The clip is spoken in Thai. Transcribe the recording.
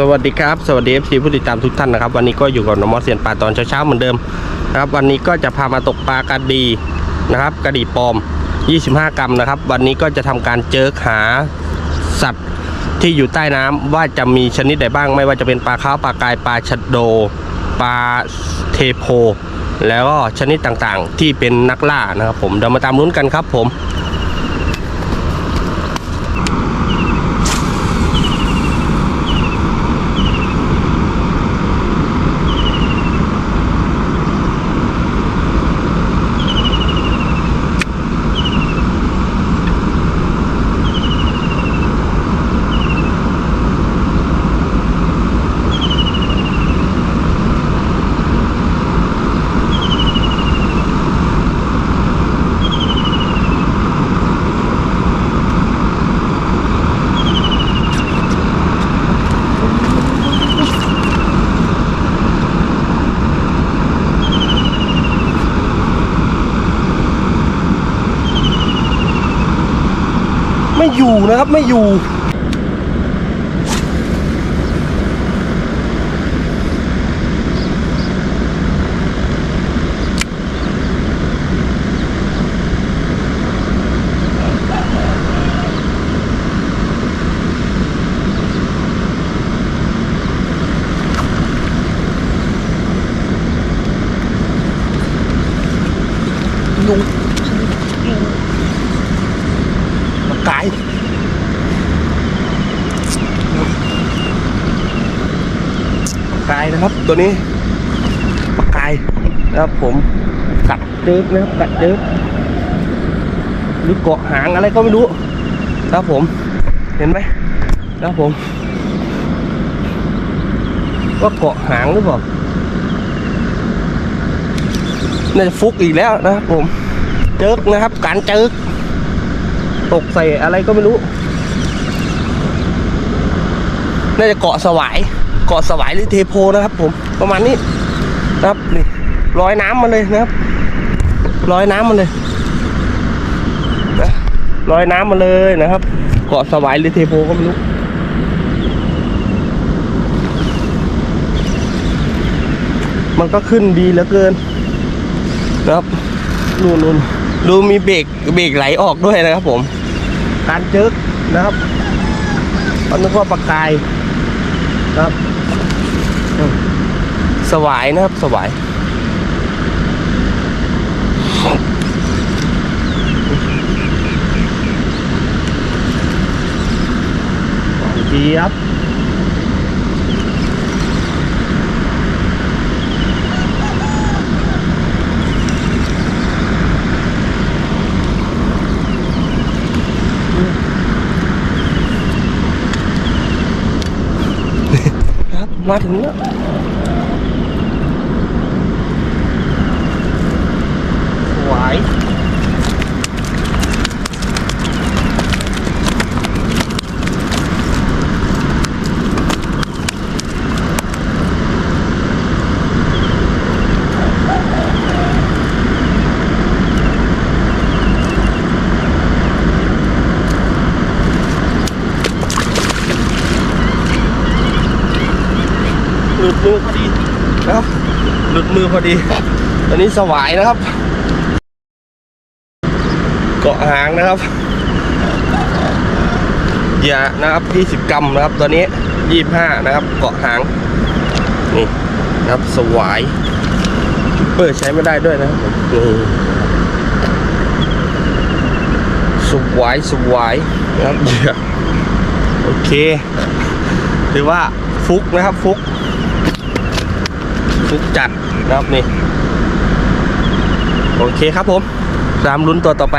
สวัสดีครับ สวัสดี FC ผู้ติดตามทุกท่านนะครับ วันนี้ก็อยู่กับน้องมอสเซียนปลาตอนเช้าๆเหมือนเดิมนะครับ วันนี้ก็จะพามาตกปลากระดีนะครับกระดีปลอม 25 กรัมนะครับ วันนี้ก็จะทำการเจอหาสัตว์ที่อยู่ใต้น้ำว่าจะมีชนิดใดบ้าง ไม่ว่าจะเป็นปลาขาวปลากายปลาชะโดปลาเทโพ แล้วก็ชนิดต่างๆ ที่เป็นนักล่านะครับ ผมเดี๋ยวมาตามลุ้นกันครับผม ไม่อยู่นะครับไม่อยู่อยู่อยู่ปากกายปากกาย นะครับ ตัวนี้ปากกายนะครับผมกัดเจิกนะครับกัดเจิกหรือเกาะหางอะไรก็ไม่รู้ครับผมเห็นไหมครับผมว่าเกาะหางหรือเปล่าน่าจะฟุกอีกแล้วนะครับผมเจิกนะครับ การเจิกตกใส่อะไรก็ไม่รู้ น่าจะเกาะสวาย เกาะสวายหรือเทโพนะครับ ผมประมาณนี้นะครับนี่ลอยน้ำมาเลยนะครับลอยน้ำมาเลยนะลอยน้ำมาเลยนะครับ เกาะสวายหรือเทโพก็ไม่รู้มันก็ขึ้นดีเหลือเกินนะครับนู่นนู่นดูมีเบรกเบรกไหลออกด้วยนะครับผม การเจิกนะครับก็นึกว่าปลากายนะครับ สวายนะครับ สวาย เจี๊ยบ มาถึงแล้วหวายห ลุดมือพอดีนะครับหลุดมือพอดี ตอนนี้สวายนะครับ เกาะหางนะครับเหยื่อนะครับ20 กรัมนะครับตัวนี้ 25 นะครับ เกาะหาง นี่นะครับสวายเปิดใช้ไม่ได้ด้วยนะครับนี่สวายสวายนะครับเหยื่อโอเค ถือว่าฟุกนะครับฟุก ฟุกจัดนะครับนี่ โอเคครับผมตามลุ้นตัวต่อไป